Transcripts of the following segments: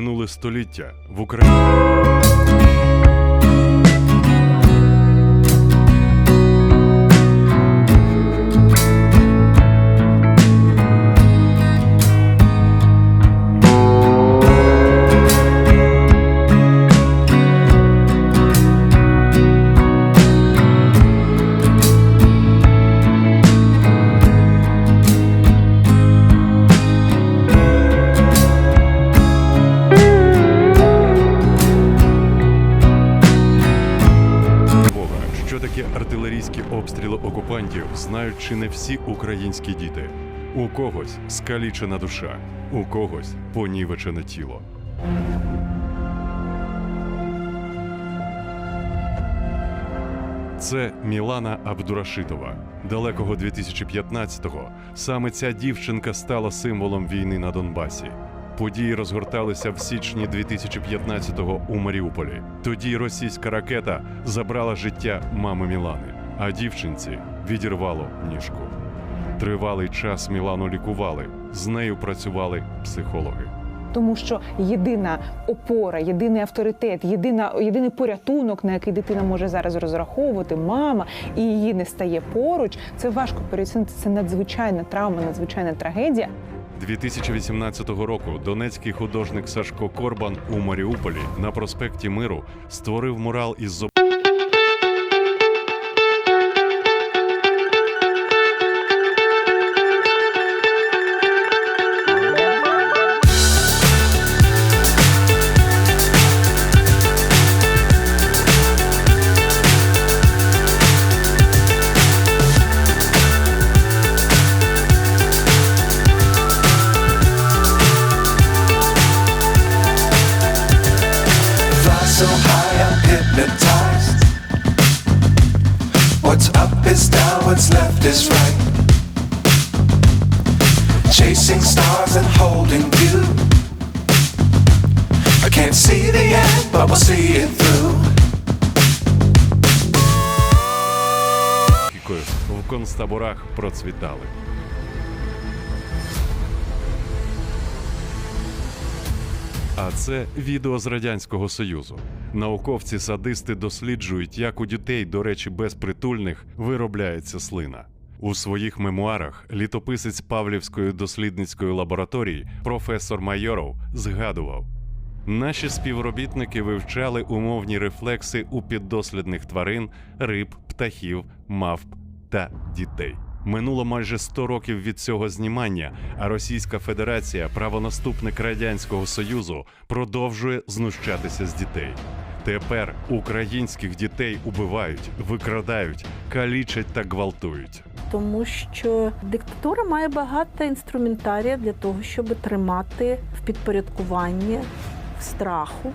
минуле століття в Україні. Артилерійські обстріли окупантів, знають чи не всі українські діти. У когось скалічена душа, у когось понівечене тіло. Це Мілана Абдурашитова. Далекого 2015-го саме ця дівчинка стала символом війни на Донбасі. Події розгорталися в січні 2015-го у Маріуполі. Тоді російська ракета забрала життя мами Мілани, а дівчинці відірвало ніжку. Тривалий час Мілану лікували, з нею працювали психологи. Тому що єдина опора, єдиний авторитет, єдина, єдиний порятунок, на який дитина може зараз розраховувати, мама, і її не стає поруч. Це важко переоцінити. Це надзвичайна травма, надзвичайна трагедія. 2018 року донецький художник Сашко Корбан у Маріуполі на проспекті Миру створив мурал із зоб... Chasing stars and holding you. I can't see the end, but we'll see it through. В концтаборах процвітали. А це відео з радянського союзу. Науковці-садисти досліджують, як у дітей, до речі, безпритульних виробляється слина. У своїх мемуарах літописець Павлівської дослідницької лабораторії професор Майоров згадував. Наші співробітники вивчали умовні рефлекси у піддослідних тварин, риб, птахів, мавп та дітей. Минуло майже 100 років від цього знімання, а Російська Федерація, правонаступник Радянського Союзу, продовжує знущатися з дітей. Тепер українських дітей убивають, викрадають, калічать та гвалтують. Тому що диктатура має багато інструментарія для того, щоб тримати в підпорядкуванні в страху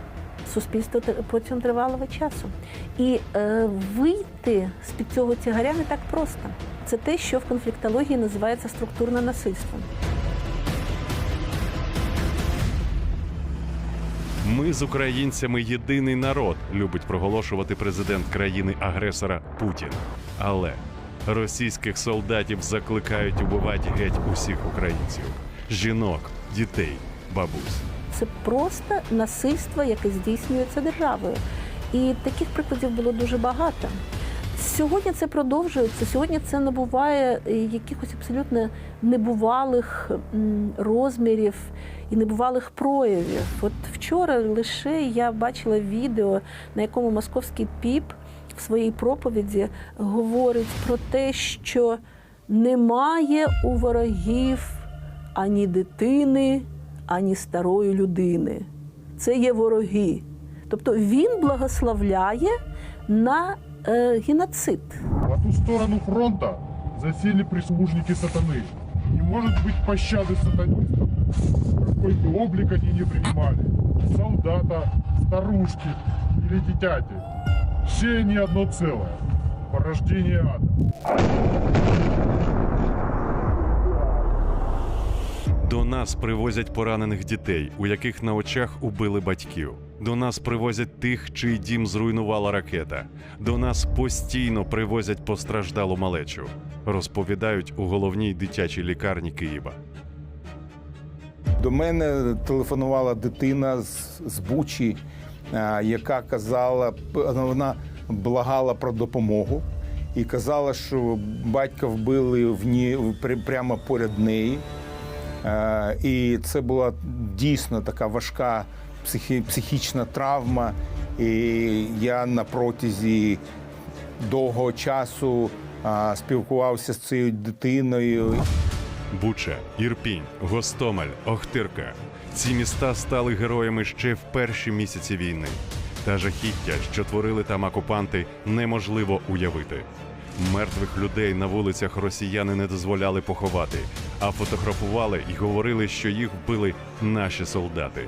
суспільство протягом тривалого часу. І е, вийти з під цього тягаря не так просто. Це те, що в конфліктології називається структурне насильство. Ми з українцями єдиний народ, любить проголошувати президент країни-агресора Путін. Але російських солдатів закликають убивати геть усіх українців: жінок, дітей, бабусь. Це просто насильство, яке здійснюється державою. І таких прикладів було дуже багато. Сьогодні це продовжується. Сьогодні це набуває е, якихось абсолютно небувалих розмірів і небувалих проявів. От вчора лише я бачила відео, на якому московський піп в своїй проповіді говорить про те, що немає у ворогів ані дитини, ані старої людини. Це є вороги. Тобто він благословляє на е, геноцид. По ту сторону фронта засели прислужники сатаны. Не может быть пощады сатанистам. Какой бы облик они не принимали. Солдата, старушки или дитяти. Все они одно целое. Порождение ада. До нас привозять поранених дітей, у яких на очах убили батьків. До нас привозять тих, чий дім зруйнувала ракета. До нас постійно привозять постраждалу малечу. Розповідають у головній дитячій лікарні Києва. До мене телефонувала дитина з, з Бучі, яка казала, п- вона благала про допомогу і казала, що батька вбили в ні, пря- прямо поряд неї. Е, І це була дійсно така важка психі, психічна травма. І я на протязі довгого часу спілкувався з цією дитиною. Буча, Ірпінь, Гостомель, Охтирка. Ці міста стали героями ще в перші місяці війни. Та жахіття, що творили там окупанти, неможливо уявити. Мертвих людей на вулицях росіяни не дозволяли поховати, а фотографували і говорили, що їх вбили наші солдати.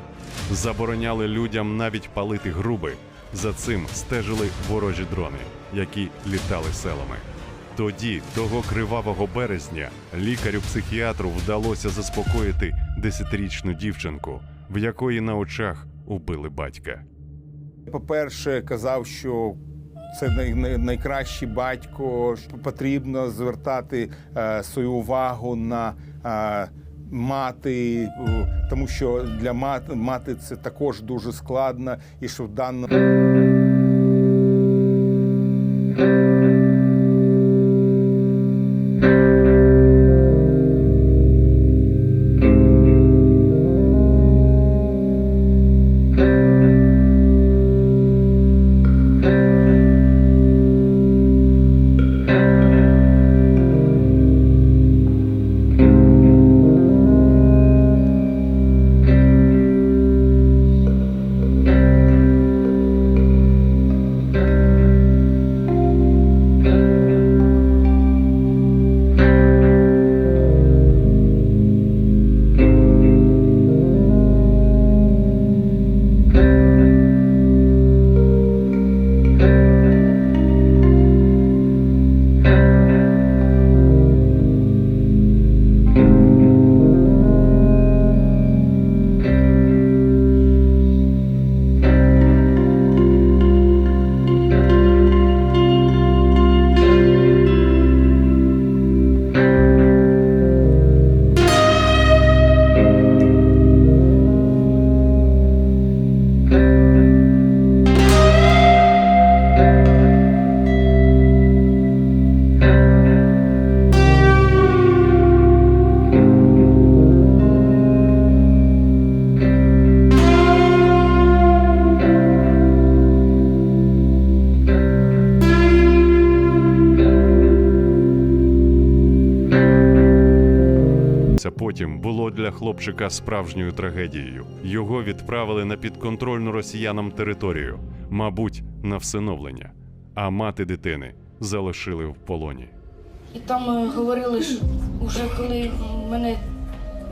Забороняли людям навіть палити груби. За цим стежили ворожі дрони, які літали селами. Тоді, того кривавого березня, лікарю-психіатру вдалося заспокоїти десятирічну дівчинку, в якої на очах убили батька. По-перше, казав, що це най- най- найкращий батько, потрібно звертати е, свою увагу на е, мати, тому що для мати, мати це також дуже складно, і що в даному потім було для хлопчика справжньою трагедією. Його відправили на підконтрольну росіянам територію, мабуть, на всиновлення. А мати дитини залишили в полоні. І там е, говорили, що вже коли мене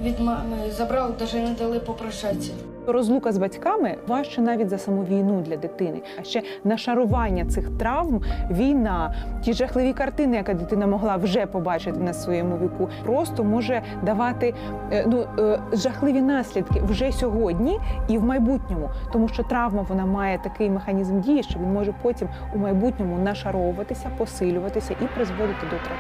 від мами забрали, навіть не дали попрощатися. Розлука з батьками важче навіть за саму війну для дитини. А ще нашарування цих травм, війна, ті жахливі картини, яка дитина могла вже побачити на своєму віку, просто може давати е, ну е, жахливі наслідки вже сьогодні і в майбутньому, тому що травма вона має такий механізм дії, що він може потім у майбутньому нашаровуватися, посилюватися і призводити до трагедії.